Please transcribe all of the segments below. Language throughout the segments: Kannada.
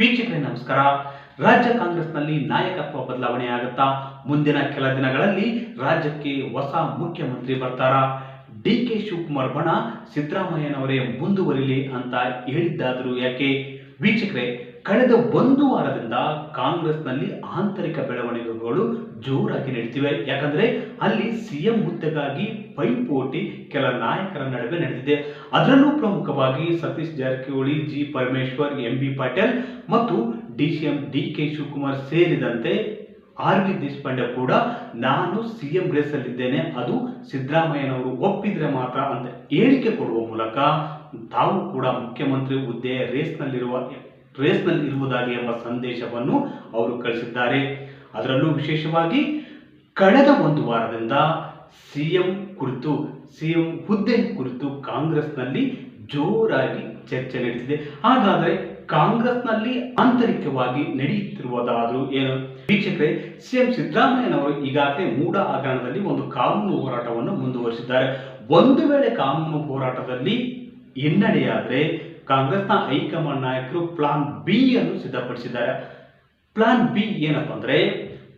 ವೀಕ್ಷಕರೇ, ನಮಸ್ಕಾರ. ರಾಜ್ಯ ಕಾಂಗ್ರೆಸ್ನಲ್ಲಿ ನಾಯಕತ್ವ ಬದಲಾವಣೆ ಆಗುತ್ತಾ? ಮುಂದಿನ ಕೆಲ ದಿನಗಳಲ್ಲಿ ರಾಜ್ಯಕ್ಕೆ ಹೊಸ ಮುಖ್ಯಮಂತ್ರಿ ಬರ್ತಾರಾ? ಡಿ ಕೆ ಶಿವಕುಮಾರ್ ಬಣ ಸಿದ್ದರಾಮಯ್ಯನವರೇ ಮುಂದುವರಿಲಿ ಅಂತ ಹೇಳಿದ್ದಾದರೂ ಯಾಕೆ? ವೀಕ್ಷಕರೇ ಕಳೆದ ಒಂದು ವಾರದಿಂದ ಕಾಂಗ್ರೆಸ್ನಲ್ಲಿ ಆಂತರಿಕ ಬೆಳವಣಿಗೆಗಳು ಜೋರಾಗಿ ನಡೀತಿವೆ. ಯಾಕಂದ್ರೆ ಅಲ್ಲಿ ಸಿಎಂ ಹುದ್ದೆಗಾಗಿ ಪೈಪೋಟಿ ಕೆಲ ನಾಯಕರ ನಡುವೆ ನಡೆದಿದೆ. ಅದರಲ್ಲೂ ಪ್ರಮುಖವಾಗಿ Satish Jarkiholi, G Parameshwar, M B Patil ಮತ್ತು D C M D K Shivakumar ಸೇರಿದಂತೆ ಆರ್ ವಿ ದೇಶಪಾಂಡೆ ಕೂಡ ನಾನು ಸಿಎಂ ರೇಸಲ್ಲಿದ್ದೇನೆ, ಅದು ಸಿದ್ದರಾಮಯ್ಯನವರು ಒಪ್ಪಿದ್ರೆ ಮಾತ್ರ ಅಂತ ಹೇಳಿಕೆ ಕೊಡುವ ಮೂಲಕ ತಾವು ಕೂಡ ಮುಖ್ಯಮಂತ್ರಿ ಹುದ್ದೆ ರೇಸ್ನಲ್ಲಿರುವ ರೇಸ್ನಲ್ಲಿ ಇರುವುದಾಗಿ ಎಂಬ ಸಂದೇಶವನ್ನು ಅವರು ಕಳಿಸಿದ್ದಾರೆ. ಅದರಲ್ಲೂ ವಿಶೇಷವಾಗಿ ಕಳೆದ ಒಂದು ವಾರದಿಂದ ಸಿಎಂ ಕುರಿತು, ಸಿಎಂ ಹುದ್ದೆ ಕುರಿತು ಕಾಂಗ್ರೆಸ್ನಲ್ಲಿ ಜೋರಾಗಿ ಚರ್ಚೆ ನಡೀತಿದೆ ಹಾಗಾದರೆ ಕಾಂಗ್ರೆಸ್ನಲ್ಲಿ ಆಂತರಿಕವಾಗಿ ನಡೆಯುತ್ತಿರುವುದಾದರೂ ಏನು? ವೀಕ್ಷಕರೇ, ಸಿಎಂ ಸಿದ್ದರಾಮಯ್ಯನವರು ಈಗಾಗಲೇ ಮೂಡ ಹಗರಣದಲ್ಲಿ ಒಂದು ಕಾನೂನು ಹೋರಾಟವನ್ನು ಮುಂದುವರಿಸಿದ್ದಾರೆ. ಒಂದು ವೇಳೆ ಕಾನೂನು ಹೋರಾಟದಲ್ಲಿ ಹಿನ್ನಡೆಯಾದರೆ ಕಾಂಗ್ರೆಸ್ನ ಹೈಕಮಾಂಡ್ ನಾಯಕರು ಪ್ಲಾನ್ ಬಿ ಅನ್ನು ಸಿದ್ಧಪಡಿಸಿದ್ದಾರೆ. ಪ್ಲಾನ್ ಬಿ ಏನಪ್ಪ ಅಂದ್ರೆ,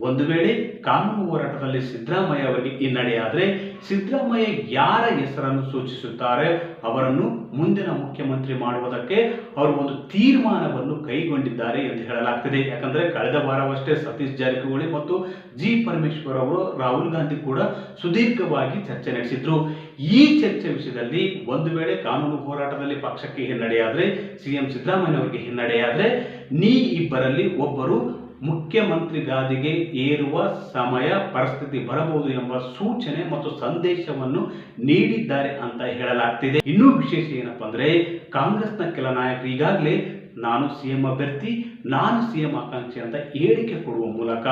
ಒಂದು ವೇಳೆ ಕಾನೂನು ಹೋರಾಟದಲ್ಲಿ ಸಿದ್ದರಾಮಯ್ಯ ಅವರಿಗೆ ಹಿನ್ನಡೆಯಾದರೆ ಸಿದ್ದರಾಮಯ್ಯ ಯಾರ ಹೆಸರನ್ನು ಸೂಚಿಸುತ್ತಾರೆ, ಅವರನ್ನು ಮುಂದಿನ ಮುಖ್ಯಮಂತ್ರಿ ಮಾಡುವುದಕ್ಕೆ ಅವರು ಒಂದು ತೀರ್ಮಾನವನ್ನು ಕೈಗೊಂಡಿದ್ದಾರೆ ಎಂದು ಹೇಳಲಾಗ್ತಿದೆ. ಯಾಕಂದ್ರೆ ಕಳೆದ ವಾರವಷ್ಟೇ ಸತೀಶ್ ಜಾರಕಿಹೊಳಿ ಮತ್ತು ಜಿ ಪರಮೇಶ್ವರ್ ಅವರು ರಾಹುಲ್ ಗಾಂಧಿ ಕೂಡ ಸುದೀರ್ಘವಾಗಿ ಚರ್ಚೆ ನಡೆಸಿದ್ರು. ಈ ಚರ್ಚೆ ವಿಷಯದಲ್ಲಿ ಒಂದು ವೇಳೆ ಕಾನೂನು ಹೋರಾಟದಲ್ಲಿ ಪಕ್ಷಕ್ಕೆ ಹಿನ್ನಡೆಯಾದರೆ ಸಿಎಂ ಸಿದ್ದರಾಮಯ್ಯ ಅವರಿಗೆ ಹಿನ್ನಡೆಯಾದರೆ ನೀ ಇಬ್ಬರಲ್ಲಿ ಒಬ್ಬರು ಮುಖ್ಯಮಂತ್ರಿ ಗಾದಿಗೆ ಏರುವ ಸಮಯ, ಪರಿಸ್ಥಿತಿ ಬರಬಹುದು ಎಂಬ ಸೂಚನೆ ಮತ್ತು ಸಂದೇಶವನ್ನು ನೀಡಿದ್ದಾರೆ ಅಂತ ಹೇಳಲಾಗ್ತಿದೆ. ಇನ್ನೂ ವಿಶೇಷ ಏನಪ್ಪ ಅಂದರೆ, ಕಾಂಗ್ರೆಸ್ನ ಕೆಲ ನಾಯಕರು ಈಗಾಗಲೇ ನಾನು ಸಿಎಂ ಅಭ್ಯರ್ಥಿ, ನಾನು ಸಿಎಂ ಆಕಾಂಕ್ಷಿ ಅಂತ ಹೇಳಿಕೆ ಕೊಡುವ ಮೂಲಕ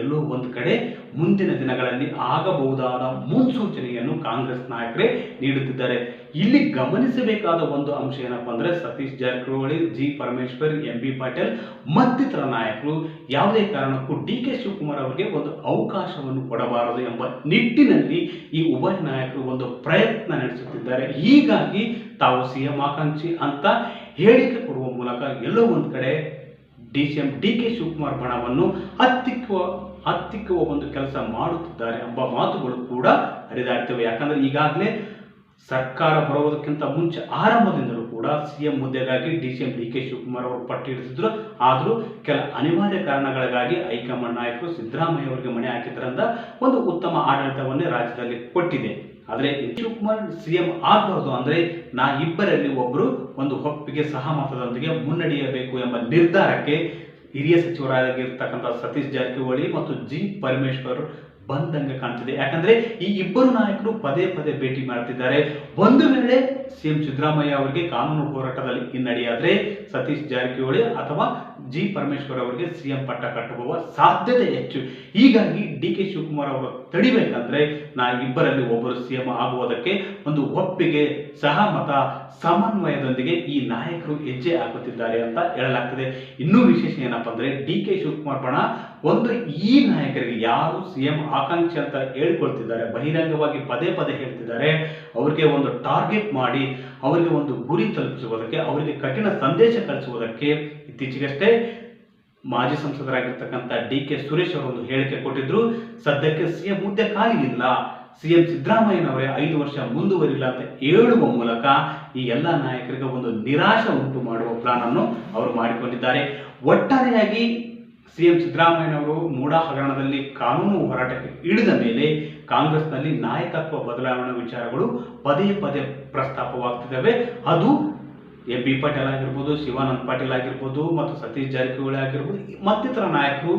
ಎಲ್ಲೋ ಒಂದು ಕಡೆ ಮುಂದಿನ ದಿನಗಳಲ್ಲಿ ಆಗಬಹುದಾದ ಮುನ್ಸೂಚನೆಯನ್ನು ಕಾಂಗ್ರೆಸ್ ನಾಯಕರೇ ನೀಡುತ್ತಿದ್ದಾರೆ. ಇಲ್ಲಿ ಗಮನಿಸಬೇಕಾದ ಒಂದು ಅಂಶ ಏನಪ್ಪಾ ಅಂದ್ರೆ Satish Jarkiholi, G Parameshwar, M B Patil ಮತ್ತಿತರ ನಾಯಕರು ಯಾವುದೇ ಕಾರಣಕ್ಕೂ ಡಿ ಕೆ ಶಿವಕುಮಾರ್ ಅವರಿಗೆ ಒಂದು ಅವಕಾಶವನ್ನು ಕೊಡಬಾರದು ಎಂಬ ನಿಟ್ಟಿನಲ್ಲಿ ಈ ಉಭಯ ನಾಯಕರು ಒಂದು ಪ್ರಯತ್ನ ನಡೆಸುತ್ತಿದ್ದಾರೆ. ಹೀಗಾಗಿ ತಾವು ಸಿಎಂ ಆಕಾಂಕ್ಷಿ ಅಂತ ಹೇಳಿಕೆ ಕೊಡುವ ಮೂಲಕ ಎಲ್ಲೋ ಒಂದು ಕಡೆ D C M D K Shivakumar ಬಣವನ್ನು ಹತ್ತಿಕ್ಕುವ ಹತ್ತಿಕ್ಕುವ ಒಂದು ಕೆಲಸ ಮಾಡುತ್ತಿದ್ದಾರೆ ಎಂಬ ಮಾತುಗಳು ಕೂಡ ಹರಿದಾಡ್ತವೆ. ಯಾಕಂದ್ರೆ ಈಗಾಗಲೇ ಸರ್ಕಾರ ಬರುವುದಕ್ಕಿಂತ ಮುಂಚೆ ಆರಂಭದಿಂದಲೂ ಕೂಡ CM ಹುದ್ದೆಗಾಗಿ D C M D K Shivakumar ಅವರು ಪಟ್ಟಿ ಹಿಡಿಸಿದ್ರು ಆದರೂ ಕೆಲ ಅನಿವಾರ್ಯ ಕಾರಣಗಳಿಗಾಗಿ ಹೈಕಮಾಂಡ್ ನಾಯಕರು ಸಿದ್ದರಾಮಯ್ಯ ಅವರಿಗೆ ಮಣೆ ಹಾಕಿದ್ರಿಂದ ಒಂದು ಉತ್ತಮ ಆಡಳಿತವನ್ನೇ ರಾಜ್ಯದಲ್ಲಿ ಕೊಟ್ಟಿದೆ. ಆದರೆ ಶಿವಕುಮಾರ್ ಸಿಎಂ ಆಗಬಹುದು ಅಂದ್ರೆ ನಾ ಇಬ್ಬರಲ್ಲಿ ಒಬ್ಬರು ಒಂದು ಒಪ್ಪಿಗೆ ಸಹಮತದೊಂದಿಗೆ ಮುನ್ನಡೆಯಬೇಕು ಎಂಬ ನಿರ್ಧಾರಕ್ಕೆ ಹಿರಿಯ ಸಚಿವರಾಗಿರ್ತಕ್ಕಂಥ ಸತೀಶ್ ಜಾರಕಿಹೊಳಿ ಮತ್ತು ಜಿ ಪರಮೇಶ್ವರ್ ಬಂದಂಗೆ ಕಾಣ್ತಿದೆ. ಯಾಕಂದ್ರೆ ಈ ಇಬ್ಬರು ನಾಯಕರು ಪದೇ ಪದೇ ಭೇಟಿ ಮಾಡ್ತಿದ್ದಾರೆ. ಒಂದು ವೇಳೆ ಸಿಎಂ ಸಿದ್ದರಾಮಯ್ಯ ಅವರಿಗೆ ಕಾನೂನು ಹೋರಾಟದಲ್ಲಿ ಹಿನ್ನಡೆಯಾದ್ರೆ ಸತೀಶ್ ಜಾರಕಿಹೊಳಿ ಅಥವಾ ಜಿ ಪರಮೇಶ್ವರ್ ಅವರಿಗೆ ಸಿಎಂ ಪಟ್ಟ ಕಟ್ಟುವ ಸಾಧ್ಯತೆ ಹೆಚ್ಚು. ಹೀಗಾಗಿ ಡಿ ಕೆ ಶಿವಕುಮಾರ್ ಅವರು ತಡಿಬೇಕಂದ್ರೆ ನಾ ಇಬ್ಬರಲ್ಲಿ ಒಬ್ಬರು ಸಿಎಂ ಆಗುವುದಕ್ಕೆ ಒಂದು ಒಪ್ಪಿಗೆ, ಸಹಮತ, ಸಮನ್ವಯದೊಂದಿಗೆ ಈ ನಾಯಕರು ಹೆಜ್ಜೆ ಹಾಕುತ್ತಿದ್ದಾರೆ ಅಂತ ಹೇಳಲಾಗ್ತದೆ. ಇನ್ನೂ ವಿಶೇಷ ಏನಪ್ಪಾ ಅಂದ್ರೆ ಡಿ ಕೆ ಶಿವಕುಮಾರ್ ಬಣ ಒಂದು ಈ ನಾಯಕರಿಗೆ ಯಾರು ಸಿಎಂ ಆಕಾಂಕ್ಷಿ ಅಂತ ಹೇಳ್ಕೊಳ್ತಿದ್ದಾರೆ ಬಹಿರಂಗವಾಗಿ ಪದೇ ಪದೇ ಹೇಳ್ತಿದ್ದಾರೆ, ಅವರಿಗೆ ಒಂದು ಟಾರ್ಗೆಟ್ ಮಾಡಿ, ಅವರಿಗೆ ಒಂದು ಗುರಿ ತಲುಪಿಸುವುದಕ್ಕೆ, ಅವರಿಗೆ ಕಠಿಣ ಸಂದೇಶ ಕಳಿಸುವುದಕ್ಕೆ ಇತ್ತೀಚೆಗಷ್ಟೇ ಮಾಜಿ ಸಂಸದರಾಗಿರ್ತಕ್ಕಂಥ ಡಿ ಕೆ ಸುರೇಶ್ ಅವರು ಒಂದು ಹೇಳಿಕೆ ಕೊಟ್ಟಿದ್ರು. ಸದ್ಯಕ್ಕೆ ಸಿಎಂ ಹುದ್ದೆ ಖಾಲಿ ಇಲ್ಲ. ಸಿಎಂ ಸಿದ್ದರಾಮಯ್ಯನವರೇ ಐದು ವರ್ಷ ಮುಂದುವರಿಲ್ಲ ಅಂತ ಹೇಳುವ ಮೂಲಕ ಈ ಎಲ್ಲ ನಾಯಕರಿಗೆ ಒಂದು ನಿರಾಶೆ ಉಂಟು ಮಾಡುವ ಪ್ಲಾನ್ ಅನ್ನು ಅವರು ಮಾಡಿಕೊಂಡಿದ್ದಾರೆ. ಒಟ್ಟಾರೆಯಾಗಿ ಸಿಎಂ ಸಿದ್ದರಾಮಯ್ಯನವರು ಮೂಡಾ ಹಗರಣದಲ್ಲಿ ಕಾನೂನು ಹೋರಾಟಕ್ಕೆ ಇಳಿದ ಮೇಲೆ ಕಾಂಗ್ರೆಸ್ನಲ್ಲಿ ನಾಯಕತ್ವ ಬದಲಾವಣೆ ವಿಚಾರಗಳು ಪದೇ ಪದೇ ಪ್ರಸ್ತಾಪವಾಗ್ತಿದ್ದಾವೆ. ಅದು ಎ ಬಿ ಪಾಟೀಲ್ ಆಗಿರ್ಬೋದು, ಶಿವಾನಂದ್ ಪಾಟೀಲ್ ಆಗಿರ್ಬೋದು, ಮತ್ತು ಸತೀಶ್ ಜಾರಕಿಹೊಳಿ ಆಗಿರ್ಬೋದು, ಮತ್ತಿತರ ನಾಯಕರು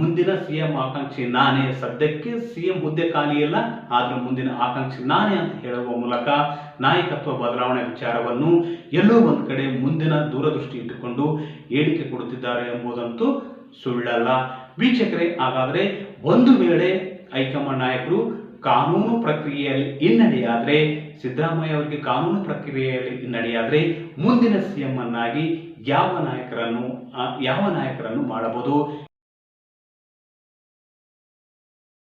ಮುಂದಿನ ಸಿಎಂ ಆಕಾಂಕ್ಷಿ ನಾನೇ. ಸದ್ಯಕ್ಕೆ ಸಿಎಂ ಹುದ್ದೆ ಖಾಲಿ ಇಲ್ಲ, ಆದರೆ ಮುಂದಿನ ಆಕಾಂಕ್ಷಿ ನಾನೇ ಅಂತ ಹೇಳುವ ಮೂಲಕ ನಾಯಕತ್ವ ಬದಲಾವಣೆ ವಿಚಾರವನ್ನು ಎಲ್ಲೋ ಒಂದು ಕಡೆ ಮುಂದಿನ ದೂರದೃಷ್ಟಿ ಇಟ್ಟುಕೊಂಡು ಹೇಳಿಕೆ ಕೊಡುತ್ತಿದ್ದಾರೆ ಎಂಬುದಂತೂ ಸುಳ್ಳಲ್ಲ. ವೀಕ್ಷಕರೇ, ಹಾಗಾದರೆ ಒಂದು ವೇಳೆ ಹೈಕಮಾಂಡ್ ನಾಯಕರು ಕಾನೂನು ಪ್ರಕ್ರಿಯೆಯಲ್ಲಿ ಹಿನ್ನಡೆಯಾದರೆ, ಸಿದ್ದರಾಮಯ್ಯ ಅವರಿಗೆ ಕಾನೂನು ಪ್ರಕ್ರಿಯೆಯಲ್ಲಿ ಹಿನ್ನಡೆಯಾದರೆ ಮುಂದಿನ ಸಿ ಎಂ ಅನ್ನಾಗಿ ಯಾವ ನಾಯಕರನ್ನು ಯಾವ ನಾಯಕರನ್ನು ಮಾಡಬಹುದು?